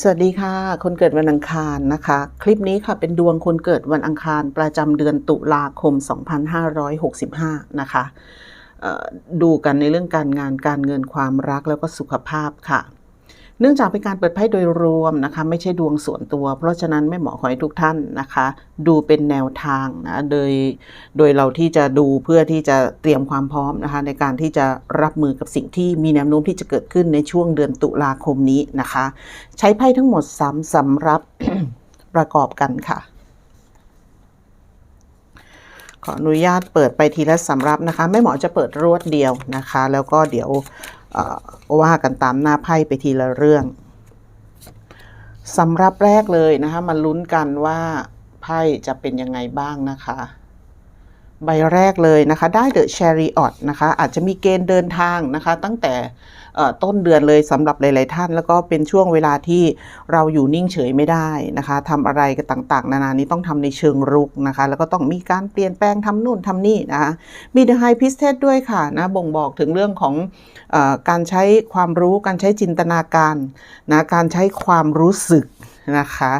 สวัสดีค่ะ คนเกิดวันอังคารนะคะ คลิปนี้ค่ะเป็นดวงคนเกิดวันอังคารประจำเดือนตุลาคม 2565 นะคะดูกันในเรื่องการงานการเงินความรักแล้วก็สุขภาพค่ะ เนื่องจากเป็นการเปิดไพ่โดยรวมนะคะ ไม่ใช่ดวงส่วนตัว เพราะฉะนั้นไม่เหมาะขอให้ทุกท่านนะคะ ดูเป็นแนวทางนะโดยโดยเราที่จะดูเพื่อที่จะเตรียมความพร้อมนะคะ ในการที่จะรับมือกับสิ่งที่มีแนวโน้มที่จะเกิดขึ้นในช่วงเดือนตุลาคมนี้นะคะ ใช้ไพ่ทั้งหมด3สำรับประกอบกันค่ะขออนุญาตเปิดไปทีละสำรับนะคะไม่เหมาะจะเปิดรวดเดียวนะคะ แล้วก็เดี๋ยว ว่ากันตามหน้าไพ่ไปทีละเรื่องสำหรับแรกเลยนะคะมาลุ้นกันว่าไพ่จะเป็นยังไงบ้างนะคะ ใบแรกเลยนะคะ ได้ The Chariot นะคะ อาจจะมีเกณฑ์เดินทางนะคะ ตั้งแต่ ต้นเดือนเลยสำหรับหลาย ๆ ท่าน แล้วก็เป็นช่วงเวลาที่เราอยู่นิ่งเฉยไม่ได้นะคะทำอะไรกันต่าง ๆ นานานี้ต้องทำในเชิงรุกนะคะ แล้วก็ต้องมีการเปลี่ยนแปลงทำนู่นทำนี่นะคะมี The High Priestess ด้วยค่ะนะบ่งบอกถึงเรื่องของอการใช้ความรู้การใช้จินตนาการนะการใช้ความรู้สึกนะคะ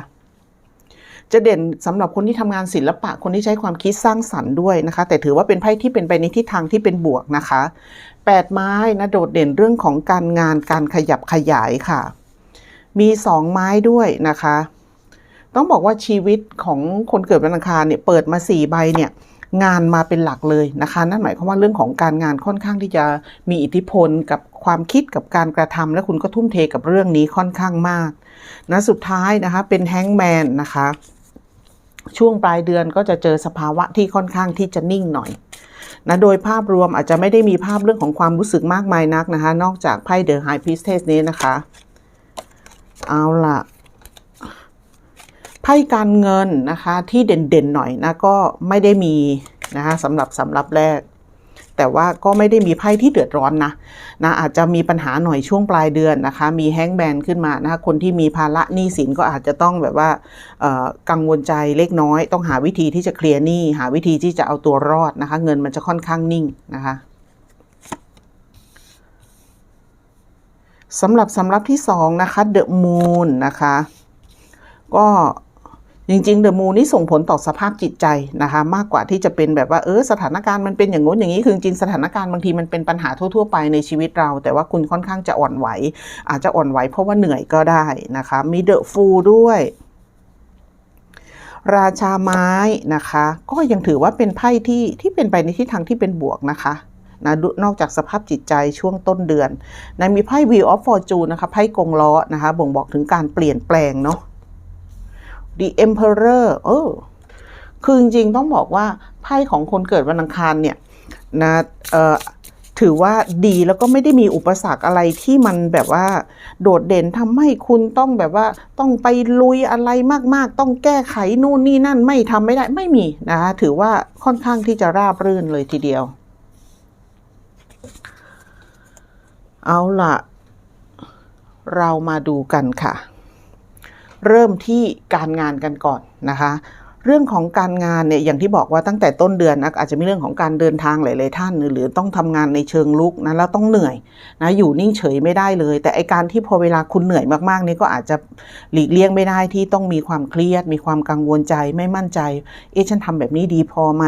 จะเด่นสำหรับคนที่ทำงานศิลปะ คนที่ใช้ความคิดสร้างสรรค์ด้วยนะคะ แต่ถือว่าเป็นไพ่ที่เป็นไปในทิศทางที่เป็นบวกนะคะแปดไม้นะโดดเด่นเรื่องของการงานการขยับขยายค่ะ มีสองไม้ด้วยนะคะ ต้องบอกว่าชีวิตของคนเกิดวันอังคารเนี่ยเปิดมาสี่ใบเนี่ยงานมาเป็นหลักเลยนะคะ นั่นหมายความว่าเรื่องของการงานค่อนข้างที่จะมีอิทธิพลกับความคิดกับการกระทำและคุณก็ทุ่มเทกับเรื่องนี้ค่อนข้างมากนะสุดท้ายนะคะเป็นแฮงแมนนะคะ ช่วงปลายเดือนก็จะเจอสภาวะที่ค่อนข้างที่จะนิ่งหน่อยนะโดยภาพรวมอาจจะไม่ได้มีภาพเรื่องของความรู้สึกมากมายนักนะคะ นอกจากไพ่เดอะไฮพิสเทสนี้นะคะ เอาล่ะไพ่การเงินนะคะที่เด่นๆหน่อยนะก็ไม่ได้มีนะคะสำหรับสำหรับแรก แต่ว่าก็ไม่ได้มีไพ่ที่เดือดร้อนนะนะอาจจะมีปัญหาหน่อยช่วงปลายเดือนนะคะ มีแฮงแมนขึ้นมานะคะคนที่มีภาระหนี้สินก็อาจจะต้องแบบว่ากังวลใจเล็กน้อย ต้องหาวิธีที่จะเคลียร์หนี้หาวิธีที่จะเอาตัวรอดนะคะ เงินมันจะค่อนข้างนิ่งนะคะสำหรับสำรับที่สองนะคะเดอะมูนนะคะ ก็ จริงๆเดอะมูนี่ส่งผลต่อสภาพจิตใจนะคะมากกว่าที่จะเป็นแบบว่าเออสถานการณ์มันเป็นอย่างงู้นอย่างนี้คือจริงสถานการณ์บางทีมันเป็นปัญหาทั่ว ๆ ไปในชีวิตเรา แต่ว่าคุณค่อนข้างจะอ่อนไหว อาจจะอ่อนไหวเพราะว่าเหนื่อยก็ได้นะคะมีเดอะฟูด้วยราชาไม้นะคะ ก็ยังถือว่าเป็นไพ่ที่ที่เป็นไปในทิศทางที่เป็นบวกนะคะนะนอกจากสภาพจิตใจช่วงต้นเดือนนะมีไพ่ Wheel of Fortune นะคะไพ่กงล้อนะคะ บ่งบอกถึงการเปลี่ยนแปลงเนาะ The Emperor เออคือจริงๆต้องบอกว่าไพ่ของคนเกิดวันอังคารเนี่ยนะเอ่อถือว่าดีแล้วก็ไม่ได้มีอุปสรรคอะไรที่มันแบบว่า โดดเด่นทำให้คุณต้องแบบว่าต้องไปลุยอะไรมากๆ ต้องแก้ไขนู่นนี่นั่นไม่ทำไม่ได้ไม่มีนะคะถือว่าค่อนข้างที่จะราบรื่นเลยทีเดียว เอาล่ะ เรามาดูกันค่ะ เริ่มที่การงานกันก่อนนะคะเรื่องของการงานเนี่ยอย่างที่บอกว่าตั้งแต่ต้นเดือนนะอาจจะมีเรื่องของการเดินทางหลายๆท่าน หรือต้องทำงานในเชิงลุกนะแล้วต้องเหนื่อยนะอยู่นิ่งเฉยไม่ได้เลย แต่ไอการที่พอเวลาคุณเหนื่อยมากๆนี่ก็อาจจะหลีกเลี่ยงไม่ได้ที่ต้องมีความเครียด มีความกังวลใจไม่มั่นใจ เอ๊ะฉันทำแบบนี้ดีพอไหม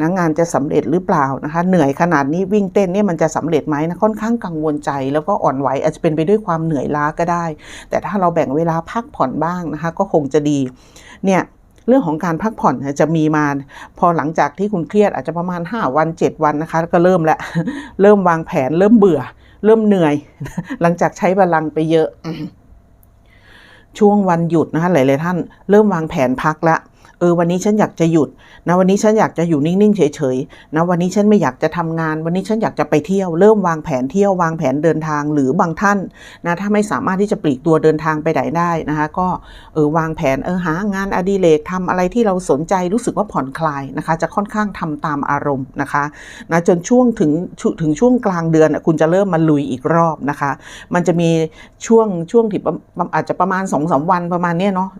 นะงานจะสำเร็จหรือเปล่านะคะ เหนื่อยขนาดนี้วิ่งเต้นเนี่ยมันจะสำเร็จไหมนะค่อนข้างกังวลใจ แล้วก็อ่อนไหวอาจจะเป็นไปด้วยความเหนื่อยล้าก็ได้ แต่ถ้าเราแบ่งเวลาพักผ่อนบ้างนะคะ ก็คงจะดีเนี่ยเรื่องของการพักผ่อนจะมีมา พอหลังจากที่คุณเครียดอาจจะประมาณ 5 วัน 7 วันนะคะ ก็เริ่มแล้วเริ่มวางแผน เริ่มเบื่อ เริ่มเหนื่อย หลังจากใช้พลังไปเยอะ ช่วงวันหยุดนะคะหลายๆท่าน เริ่มวางแผนพักละเออวันนี้ฉันอยากจะหยุดนะวันนี้ฉันอยากจะอยู่นิ่งๆ เฉยๆนะวันนี้ฉันไม่อยากจะทำงาน วันนี้ฉันอยากจะไปเที่ยว เริ่มวางแผนเที่ยววางแผนเดินทางหรือบางท่านนะถ้าไม่สามารถที่จะปลีกตัวเดินทางไปไหนได้นะคะก็เออวางแผนเออหางานอดิเรกทำอะไรที่เราสนใจรู้สึกว่าผ่อนคลายนะคะ จะค่อนข้างทำตามอารมณ์นะคะนะจนช่วงถึงชุถึงช่วงกลางเดือนคุณจะเริ่มมาลุยอีกรอบนะคะ มันจะมีช่วงช่วงที่อาจจะประมาณ2อสวันประมาณเนี้ยเนาะ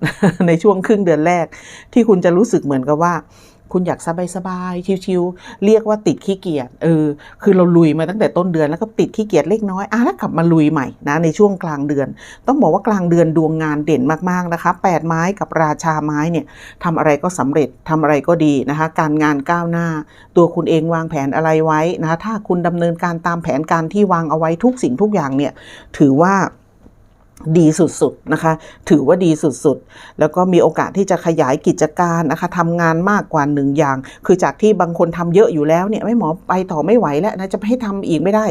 ในช่วงครึ่งเดือนแรกที่คุณคุณจะรู้สึกเหมือนกับว่า คุณอยากสบายๆชิวๆเรียกว่าติดขี้เกียจเออคือเราลุยมาตั้งแต่ต้นเดือนแล้วก็ติดขี้เกียจเล็กน้อยอะแล้วกลับมาลุยใหม่นะในช่วงกลางเดือน ต้องบอกว่ากลางเดือนดวงงานเด่นมากๆนะคะแปดไม้กับราชาไม้เนี่ยทำอะไรก็สำเร็จทำอะไรก็ดีนะคะ การงานก้าวหน้า ตัวคุณเองวางแผนอะไรไว้นะคะถ้าคุณดำเนินการตามแผนการที่วางเอาไว้ทุกสิ่งทุกอย่างเนี่ยถือว่า ดีสุดๆนะคะ ถือว่าดีสุดๆ แล้วก็มีโอกาสที่จะขยายกิจการนะคะทำงานมากกว่าหนึ่งอย่าง คือจากที่บางคนทำเยอะอยู่แล้วเนี่ยไม่หมอไปต่อไม่ไหวแล้วนะจะให้ทำอีกไม่ได้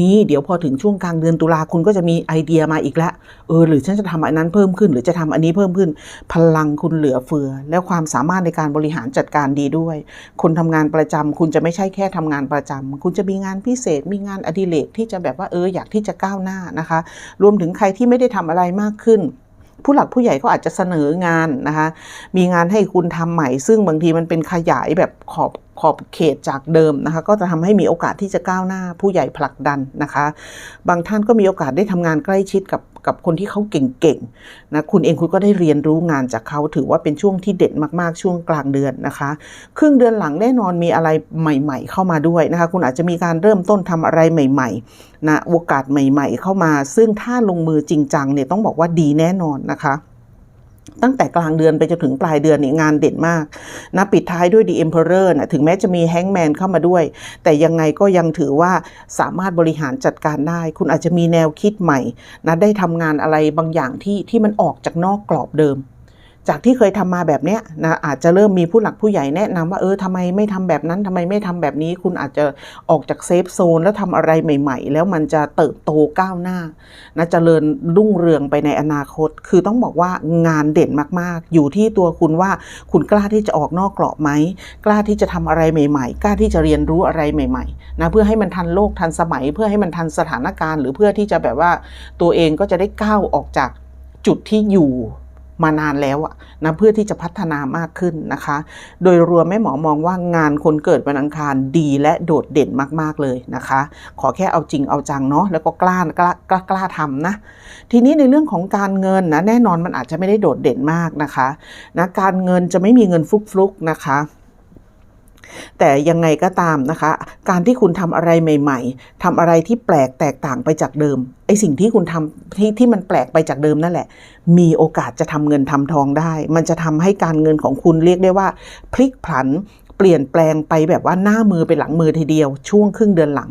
นี่เดี๋ยวพอถึงช่วงกลางเดือนตุลาคุณก็จะมีไอเดียมาอีกแล้วเออหรือฉันจะทำอันนั้นเพิ่มขึ้น หรือจะทำอันนี้เพิ่มขึ้น พลังคุณเหลือเฟือ แล้วความสามารถในการบริหารจัดการดีด้วย คนทำงานประจำคุณจะไม่ใช่แค่ทำงานประจำคุณจะมีงานพิเศษ มีงานอดิเรกที่จะแบบว่าเอออยากที่จะก้าวหน้านะคะ รวมถึงใครที่ไม่ได้ทำอะไรมากขึ้น ผู้หลักผู้ใหญ่ก็อาจจะเสนองานนะคะ มีงานให้คุณทำใหม่ ซึ่งบางทีมันเป็นขยายแบบขอบ ขอบเขตจากเดิมนะคะ ก็จะทำให้มีโอกาสที่จะก้าวหน้าผู้ใหญ่ผลักดันนะคะ บางท่านก็มีโอกาสได้ทำงานใกล้ชิดกับกับคนที่เขาเก่งๆนะคุณเองคุณก็ได้เรียนรู้งานจากเขาถือว่าเป็นช่วงที่เด็ดมากๆช่วงกลางเดือนนะคะ ครึ่งเดือนหลังแน่นอนมีอะไรใหม่ ๆ เข้ามาด้วยนะคะ คุณอาจจะมีการเริ่มต้นทำอะไรใหม่ ๆนะโอกาสใหม่ ๆ เข้ามา ซึ่งถ้าลงมือจริงจังเนี่ยต้องบอกว่าดีแน่นอนนะคะ ตั้งแต่กลางเดือนไปจนถึงปลายเดือนนี่งานเด่นมากนะปิดท้ายด้วย The Emperor นะถึงแม้จะมีแฮงแมนเข้ามาด้วย แต่ยังไงก็ยังถือว่าสามารถบริหารจัดการได้ คุณอาจจะมีแนวคิดใหม่นะได้ทำงานอะไรบางอย่างที่ที่มันออกจากนอกกรอบเดิม จากที่เคยทำมาแบบเนี้ยนะอาจจะเริ่มมีผู้หลักผู้ใหญ่แนะนำว่าเออทำไมไม่ทำแบบนั้นทำไมไม่ทำแบบนี้ คุณอาจจะออกจากเซฟโซนแล้วทำอะไรใหม่ ๆ แล้วมันจะเติบโตก้าวหน้านะเจริญรุ่งเรืองไปในอนาคต คือต้องบอกว่างานเด่นมากๆ อยู่ที่ตัวคุณว่าคุณกล้าที่จะออกนอกกรอบไหมกล้าที่จะทำอะไรใหม่ ๆ กล้าที่จะเรียนรู้อะไรใหม่ๆนะเพื่อให้มันทันโลกทันสมัย เพื่อให้มันทันสถานการณ์ หรือเพื่อที่จะแบบว่าตัวเองก็จะได้ก้าวออกจากจุดที่อยู่ มานานแล้วอะนะเพื่อที่จะพัฒนามากขึ้นนะคะ โดยรวมแม่หมอมองว่างานคนเกิดวันอังคารดีและโดดเด่นมากๆเลยนะคะ ขอแค่เอาจริงเอาจังเนาะแล้วก็กล้ากล้ากล้ากล้าทำนะ ทีนี้ในเรื่องของการเงินนะแน่นอนมันอาจจะไม่ได้โดดเด่นมากนะคะนะการเงินจะไม่มีเงินฟลุกๆนะคะ แต่ยังไงก็ตามนะคะ การที่คุณทำอะไรใหม่ ๆทำอะไรที่แปลกแตกต่างไปจากเดิมไอสิ่งที่คุณทำที่ที่มันแปลกไปจากเดิมนั่นแหละ มีโอกาสจะทำเงินทำทองได้ มันจะทำให้การเงินของคุณเรียกได้ว่า พลิกผัน เปลี่ยนแปลงไปแบบว่าหน้ามือไปหลังมือทีเดียว ช่วงครึ่งเดือนหลัง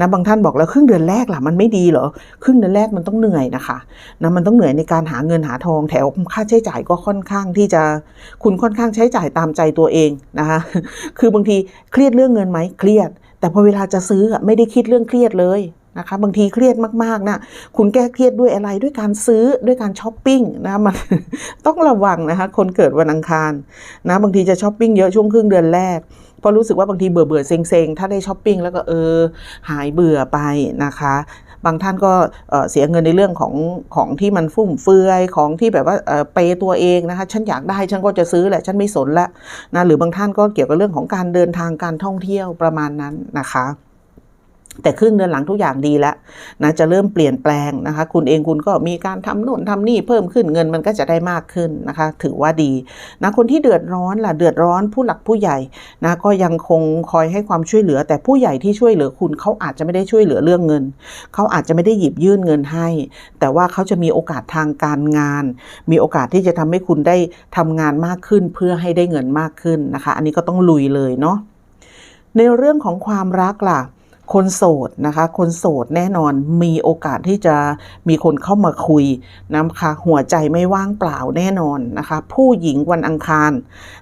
นะบางท่านบอกแล้วครึ่งเดือนแรกล่ะมันไม่ดีเหรอครึ่งเดือนแรกมันต้องเหนื่อยนะคะนะมันต้องเหนื่อยในการหาเงินหาทองแถวค่าใช้จ่ายก็ค่อนข้างที่จะคุณค่อนข้างใช้จ่ายตามใจตัวเองนะคะคือบางทีเครียดเรื่องเงินไหมเครียด แต่พอเวลาจะซื้อไม่ได้คิดเรื่องเครียดเลยนะคะบางทีเครียดมากๆนะคุณแก้เครียดด้วยอะไรด้วยการซื้อด้วยการช้อปปิ้งนะมันต้องระวังนะคะคนเกิดวันอังคารนะบางทีจะช้อปปิ้งเยอะช่วงครึ่งเดือนแรก ราะรู้สึกว่าบางทีเบื่อเบื่อเซ็งเซ็งถ้าได้ช้อปปิ้งแล้วก็เออหายเบื่อไปนะคะ บางท่านก็เเสียเงินในเรื่องของของที่มันฟุ่มเฟือยของที่แบบว่าเออเปย์ตัวเองนะคะฉันอยากได้ฉันก็จะซื้อแหละฉันไม่สนละนะหรือบางท่านก็เกี่ยวกับเรื่องของการเดินทางการท่องเที่ยวประมาณนั้นนะคะ แต่ครึ่งเดือนหลังทุกอย่างดีแล้วนะจะเริ่มเปลี่ยนแปลงนะคะ คุณเองคุณก็มีการทำโน่นทำนี่เพิ่มขึ้นเงินมันก็จะได้มากขึ้นนะคะ ถือว่าดีนะคนที่เดือดร้อนล่ะเดือดร้อนผู้หลักผู้ใหญ่นะก็ยังคงคอยให้ความช่วยเหลือ แต่ผู้ใหญ่ที่ช่วยเหลือคุณเขาอาจจะไม่ได้ช่วยเหลือเรื่องเงินเขาอาจจะไม่ได้หยิบยื่นเงินให้ แต่ว่าเขาจะมีโอกาสทางการงาน มีโอกาสที่จะทำให้คุณได้ทำงานมากขึ้นเพื่อให้ได้เงินมากขึ้นนะคะ อันนี้ก็ต้องลุยเลยเนาะในเรื่องของความรักล่ะ คนโสดนะคะ คนโสดแน่นอนมีโอกาสที่จะมีคนเข้ามาคุยนะคะหัวใจไม่ว่างเปล่าแน่นอนนะคะ ผู้หญิงวันอังคาร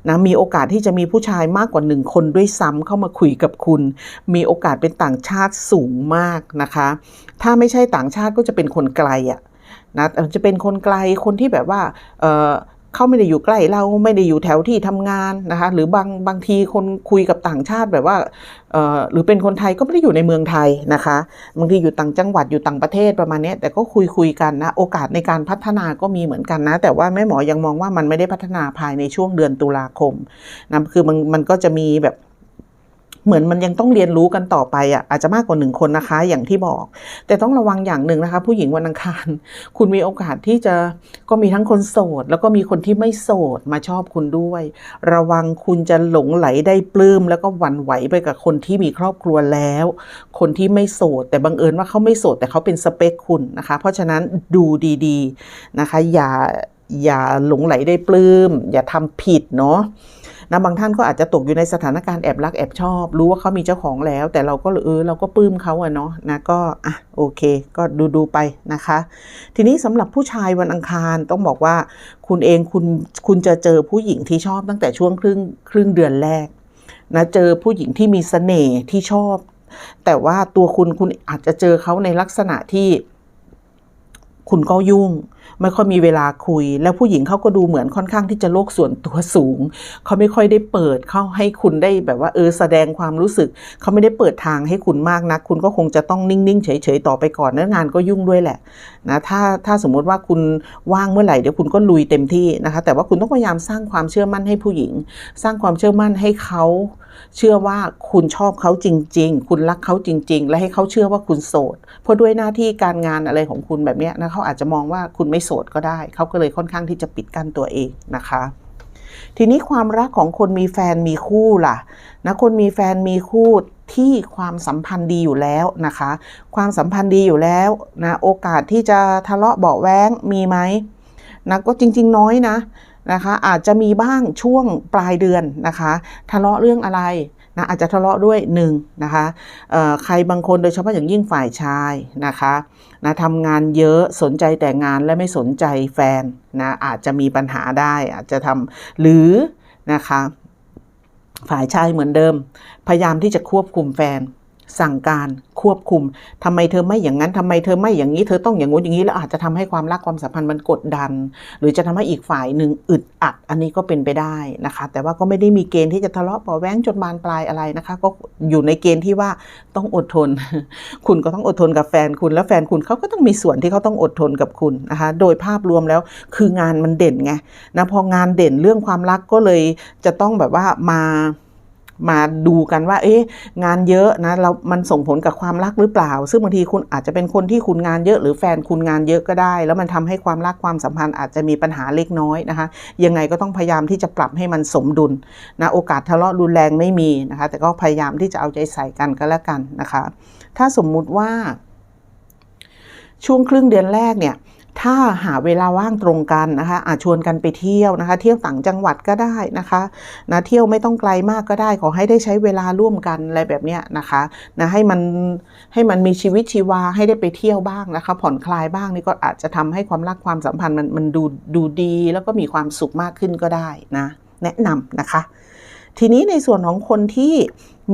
นะมีโอกาสที่จะมีผู้ชายมากกว่าหนึ่งคนด้วยซ้ำเข้ามาคุยกับคุณ มีโอกาสเป็นต่างชาติสูงมากนะคะ ถ้าไม่ใช่ต่างชาติก็จะเป็นคนไกลอะนะเอ่อจะเป็นคนไกลคนที่แบบว่าเออ เขาไม่ได้อยู่ใกล้เราไม่ได้อยู่แถวที่ทำงานนะคะหรือบางบางทีคนคุยกับต่างชาติแบบว่าเออหรือเป็นคนไทยก็ไม่ได้อยู่ในเมืองไทยนะคะบางทีอยู่ต่างจังหวัดอยู่ต่างประเทศประมาณนี้แต่ก็คุยคุยกันนะโอกาสในการพัฒนาก็มีเหมือนกันนะ แต่ว่าแม่หมอยังมองว่ามันไม่ได้พัฒนาภายในช่วงเดือนตุลาคมนะคือมันมันก็จะมีแบบ เหมือนมันยังต้องเรียนรู้กันต่อไปอะอาจจะมากกว่าหนึ่งคนนะคะ อย่างที่บอก แต่ต้องระวังอย่างหนึ่งนะคะ ผู้หญิงวันอังคาร คุณมีโอกาสที่จะก็มีทั้งคนโสด แล้วก็มีคนที่ไม่โสดมาชอบคุณด้วย ระวังคุณจะหลงไหลได้ปลื้มแล้วก็หวั่นไหวไปกับคนที่มีครอบครัวแล้ว คนที่ไม่โสด แต่บังเอิญว่าเขาไม่โสด แต่เขาเป็นสเปคคุณนะคะ เพราะฉะนั้นดูดีๆนะคะ อย่าอย่าหลงไหลได้ปลื้ม อย่าทำผิดเนาะ นะบางท่านก็อาจจะตกอยู่ในสถานการณ์แอบรักแอบชอบ รู้ว่าเขามีเจ้าของแล้ว แต่เราก็เออเราก็ปลื้มเขาอะเนาะนะก็อะโอเค ก็ดูดูไปนะคะ ทีนี้สำหรับผู้ชายวันอังคารต้องบอกว่าคุณเองคุณคุณจะเจอผู้หญิงที่ชอบตั้งแต่ช่วงครึ่งครึ่งเดือนแรกนะเจอผู้หญิงที่มีเสน่ห์ที่ชอบ แต่ว่าตัวคุณคุณอาจจะเจอเขาในลักษณะที่ คุณก็ยุ่ง ไม่ค่อยมีเวลาคุย แล้วผู้หญิงเขาก็ดูเหมือนค่อนข้างที่จะโลกส่วนตัวสูง เขาไม่ค่อยได้เปิดเข้าให้คุณได้แบบว่าเออแสดงความรู้สึก เขาไม่ได้เปิดทางให้คุณมากนัก คุณก็คงจะต้องนิ่งๆเฉยๆต่อไปก่อนแล้วงานก็ยุ่งด้วยแหละนะถ้าถ้าสมมุติว่าคุณว่างเมื่อไหร่เดี๋ยวคุณก็ลุยเต็มที่นะคะ แต่ว่าคุณต้องพยายามสร้างความเชื่อมั่นให้ผู้หญิง สร้างความเชื่อมั่นให้เขา เชื่อว่าคุณชอบเขาจริง ๆ คุณรักเขาจริง ๆ และให้เขาเชื่อว่าคุณโสด เพราะด้วยหน้าที่การงานอะไรของคุณแบบนี้นะเขาอาจจะมองว่าคุณไม่โสดก็ได้ เขาก็เลยค่อนข้างที่จะปิดกั้นตัวเองนะคะทีนี้ความรักของคนมีแฟนมีคู่ล่ะนะคนมีแฟนมีคู่ที่ความสัมพันธ์ดีอยู่แล้วนะคะ ความสัมพันธ์ดีอยู่แล้วนะโอกาสที่จะทะเลาะเบาแว้งมีไหมนะก็จริง ๆ น้อยนะ นะคะอาจจะมีบ้างช่วงปลายเดือนนะคะทะเลาะเรื่องอะไรนะอาจจะทะเลาะด้วยหนึ่งนะคะใครบางคนโดยเฉพาะอย่างยิ่งฝ่ายชายนะคะนะทำงานเยอะสนใจแต่งานและไม่สนใจแฟนนะอาจจะมีปัญหาได้อาจจะทำหรือนะคะฝ่ายชายเหมือนเดิม พยายามที่จะควบคุมแฟน สั่งการควบคุมทำไมเธอไม่อย่างนั้นทำไมเธอไม่อย่างนี้เธอต้องอย่างงู้นอย่างนี้แล้วอาจจะทำให้ความรักความสัมพันธ์มันกดดัน หรือจะทำให้อีกฝ่ายหนึ่งอึดอัด อันนี้ก็เป็นไปได้นะคะ แต่ว่าก็ไม่ได้มีเกณฑ์ที่จะทะเลาะเบาะแว้งจนบานปลายอะไรนะคะ ก็อยู่ในเกณฑ์ที่ว่าต้องอดทน คุณก็ต้องอดทนกับแฟนคุณ แล้วแฟนคุณเขาก็ต้องมีส่วนที่เขาต้องอดทนกับคุณนะคะ โดยภาพรวมแล้วคืองานมันเด่นไงนะพองานเด่นเรื่องความรักก็เลยจะต้องแบบว่ามา มาดูกันว่า เอ๊ะงานเยอะนะเรามันส่งผลกับความรักหรือเปล่า ซึ่งบางทีคุณอาจจะเป็นคนที่คุณงานเยอะ หรือแฟนคุณงานเยอะก็ได้ แล้วมันทำให้ความรักความสัมพันธ์อาจจะมีปัญหาเล็กน้อยนะคะ ยังไงก็ต้องพยายามที่จะปรับให้มันสมดุลนะโอกาสทะเลาะรุนแรงไม่มีนะคะ แต่ก็พยายามที่จะเอาใจใส่กันก็แล้วกันนะคะ ถ้าสมมุติว่า ช่วงครึ่งเดือนแรกเนี่ย ถ้าหาเวลาว่างตรงกันนะคะอาจชวนกันไปเที่ยวนะคะ เที่ยวต่างจังหวัดก็ได้นะคะนะเที่ยวไม่ต้องไกลมากก็ได้ ขอให้ได้ใช้เวลาร่วมกันอะไรแบบเนี้ยนะคะนะให้มันให้มันมีชีวิตชีวาให้ได้ไปเที่ยวบ้างนะคะ ผ่อนคลายบ้างนี่ก็อาจจะทำให้ความรักความสัมพันธ์มันมันดูดูดี แล้วก็มีความสุขมากขึ้นก็ได้นะแนะนำนะคะ ทีนี้ในส่วนของคนที่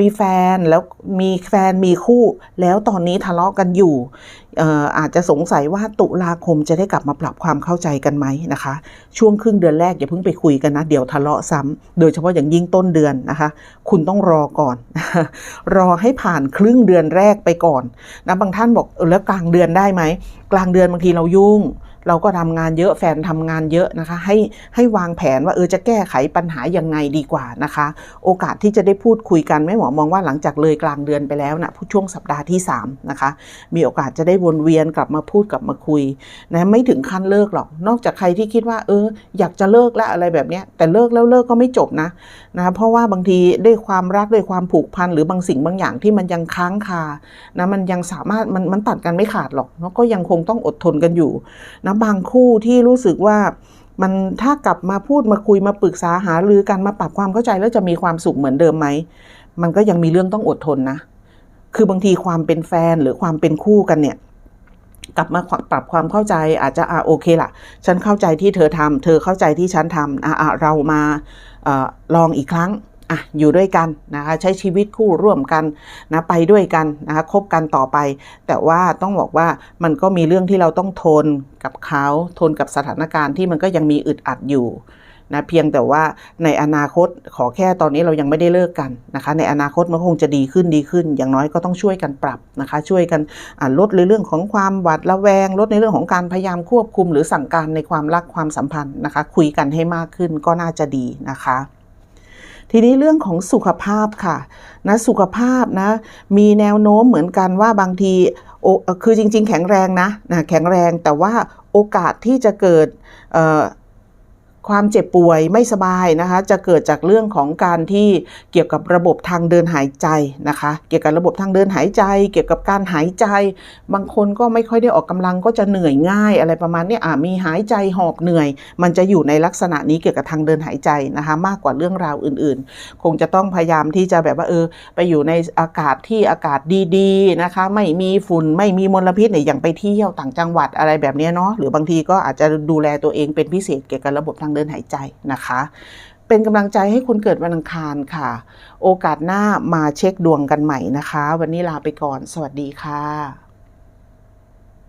มีแฟนแล้วมีแฟนมีคู่ แล้วตอนนี้ทะเลาะกันอยู่อออาจจะสงสัยว่าตุลาคมจะได้กลับมาปรับความเข้าใจกันไหมนะคะ ช่วงครึ่งเดือนแรกอย่าเพิ่งไปคุยกันนะ เดี๋ยวทะเลาะซ้ำโดยเฉพาะอย่างยิ่งต้นเดือนนะคะ คุณต้องรอก่อน รอให้ผ่านครึ่งเดือนแรกไปก่อนนะบางท่านบอกแล้วกลางเดือนได้ไหมกลางเดือนบางทีเรายุ่ง เราก็ทำงานเยอะแฟนทำงานเยอะนะคะ ให้ให้วางแผนว่าเออจะแก้ไขปัญหายังไงดีกว่านะคะ โอกาสที่จะได้พูดคุยกันแม่หมอมองว่าหลังจากเลยกลางเดือนไปแล้วนะช่วงสัปดาห์ที่3นะคะมีโอกาสจะได้วนเวียนกลับมาพูดกลับมาคุยนะไม่ถึงขั้นเลิกหรอก นอกจากใครที่คิดว่า เออ อยากจะเลิกแล้วอะไรแบบนี้แต่เลิกแล้วเลิกก็ไม่จบนะนะเพราะว่าบางทีด้วยความรักด้วยความผูกพันหรือบางสิ่งบางอย่างที่มันยังค้างคานะมันยังสามารถมันมันตัดกันไม่ขาดหรอกแล้วก็ยังคงต้องอดทนกันอยู่นะบางคู่ที่รู้สึกว่ามันถ้ากลับมาพูดมาคุยมาปรึกษาหารือกันมาปรับความเข้าใจแล้วจะมีความสุขเหมือนเดิมไหม มันก็ยังมีเรื่องต้องอดทนนะ คือบางทีความเป็นแฟนหรือความเป็นคู่กันเนี่ย กลับมาปรับความเข้าใจอาจจะอ่าโอเคล่ะฉันเข้าใจที่เธอทำเธอเข้าใจที่ฉันทำอ่าเรามาอลองอีกครั้ง อะอยู่ด้วยกันนะคะใช้ชีวิตคู่ร่วมกันนะไปด้วยกันนะคะคบกันต่อไป แต่ว่าต้องบอกว่ามันก็มีเรื่องที่เราต้องทนกับเขาทนกับสถานการณ์ที่มันก็ยังมีอึดอัดอยู่นะเพียงแต่ว่าในอนาคตขอแค่ตอนนี้เรายังไม่ได้เลิกกันนะคะในอนาคตมันคงจะดีขึ้นดีขึ้น อย่างน้อยก็ต้องช่วยกันปรับนะคะ ช่วยกันลดในเรื่องของความหวาดระแวง ลดในเรื่องของการพยายามควบคุม หรือสั่งการในความรักความสัมพันธ์นะคะ คุยกันให้มากขึ้นก็น่าจะดีนะคะ ทีนี้เรื่องของสุขภาพค่ะนะสุขภาพนะมีแนวโน้มเหมือนกันว่าบางทีโอคือจริง ๆ แข็งแรงนะนะแข็งแรงแต่ว่าโอกาสที่จะเกิด ความเจ็บป่วยไม่สบายนะคะ จะเกิดจากเรื่องของการที่เกี่ยวกับระบบทางเดินหายใจนะคะ เกี่ยวกับระบบทางเดินหายใจ เกี่ยวกับการหายใจ บางคนก็ไม่ค่อยได้ออกกำลังก็จะเหนื่อยง่ายอะไรประมาณนี้อ่ามีหายใจหอบเหนื่อย มันจะอยู่ในลักษณะนี้เกี่ยวกับทางเดินหายใจนะคะ มากกว่าเรื่องราวอื่นๆ คงจะต้องพยายามที่จะแบบว่าเออ ไปอยู่ในอากาศที่อากาศดีๆนะคะ ไม่มีฝุ่นไม่มีมลพิษเนี่ยอย่างไปเที่ยวต่างจังหวัดอะไรแบบนี้เนาะหรือบางทีก็อาจจะดูแลตัวเองเป็นพิเศษเกี่ยวกับระบบทางเดินหายใจนะคะ เป็นกำลังใจให้คุณเกิดวันอังคารค่ะ โอกาสหน้ามาเช็คดวงกันใหม่นะคะ วันนี้ลาไปก่อน สวัสดีค่ะ